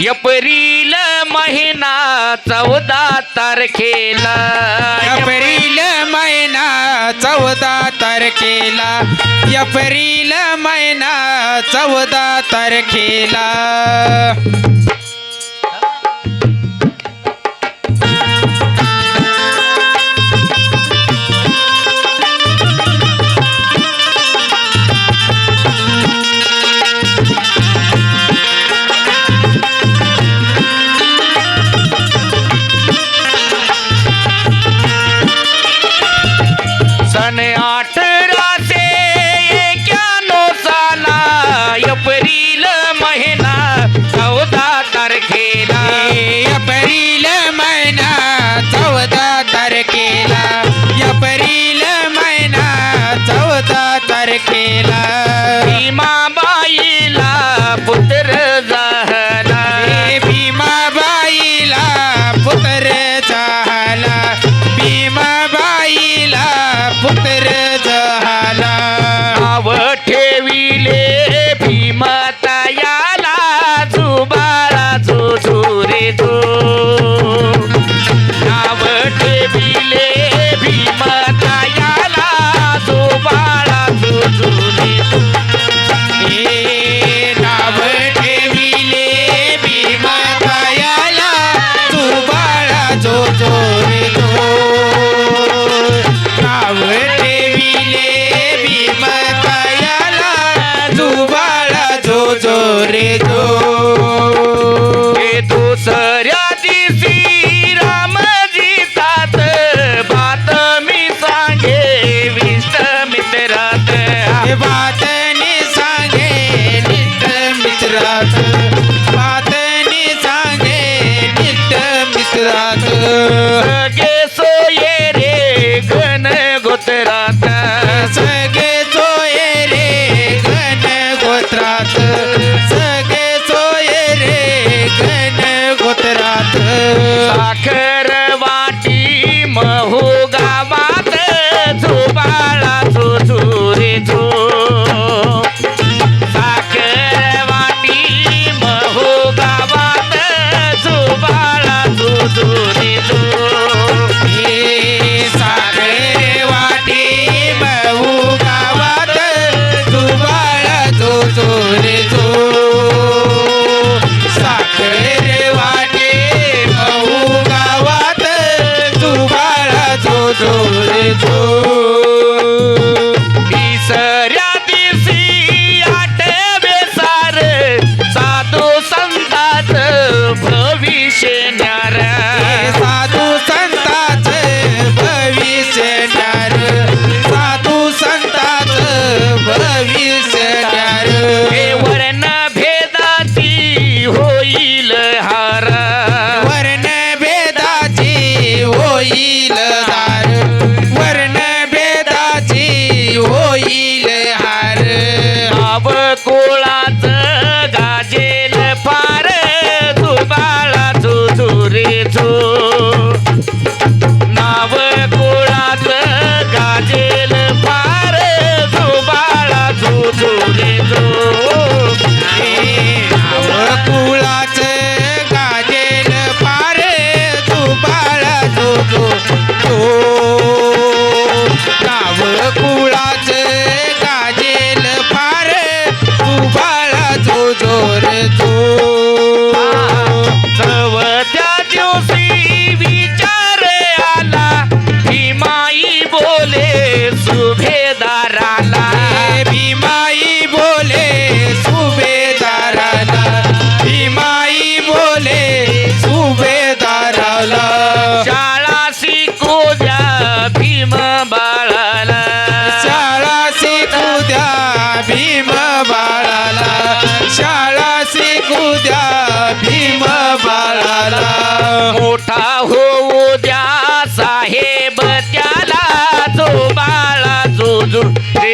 April महिना चौदा तारखेला. एप्रिल महिना चौदा तारखेला. एप्रिल महिना चौदा तारखेला.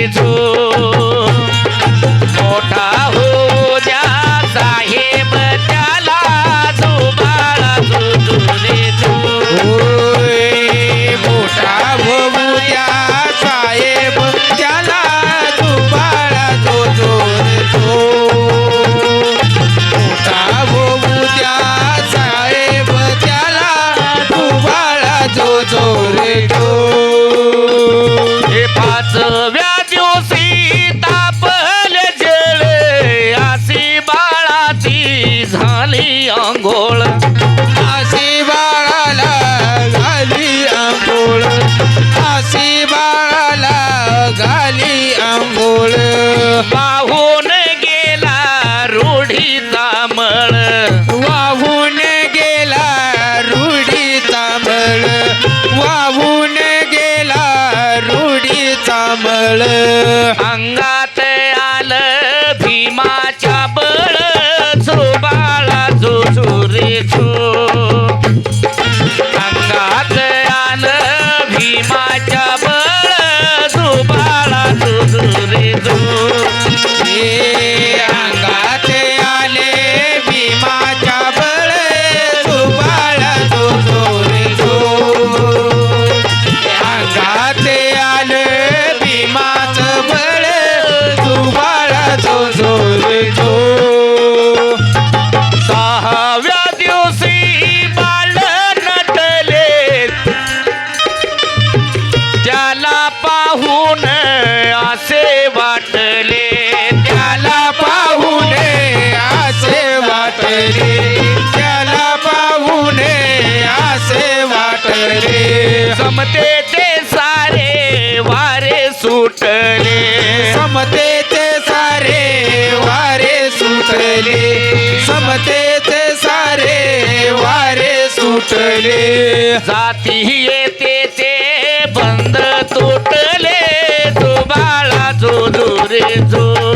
হয়েছো प्रेमाच बळ जुबाळा जो जो जो सहाव्या दिवशी बाल नटले. त्याला पाहून असे वाटले. त्याला पाहून असे वाटले. जाती येते ते बंद तुटले तू बाळा जो दूर जो.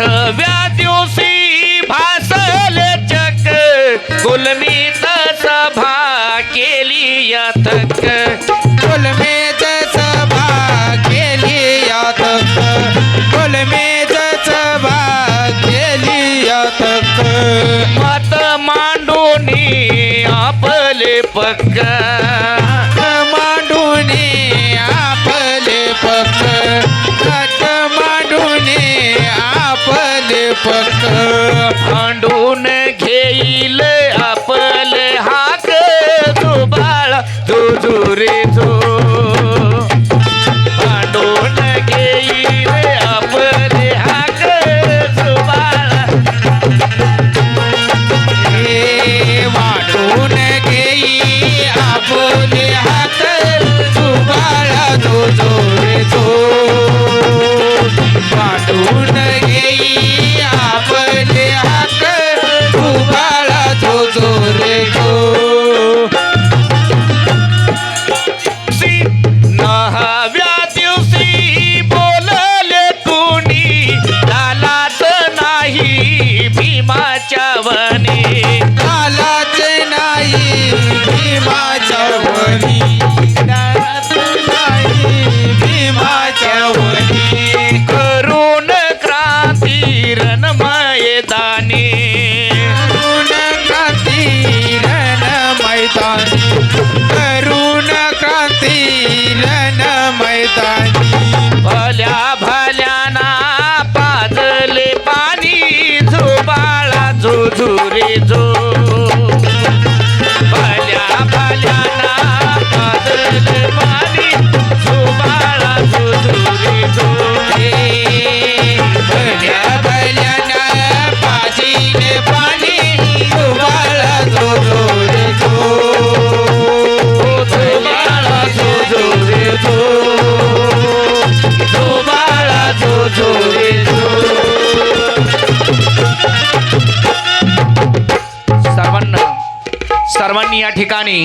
आठव्या दिवशी भासले चक. गुलमीत सभा केली यातक. गुलमेत सभा केली यातक. गुलमेत सभा केली यातक. मत मांडूनी आपले पक्का. ধ্বনি या ठिकाणी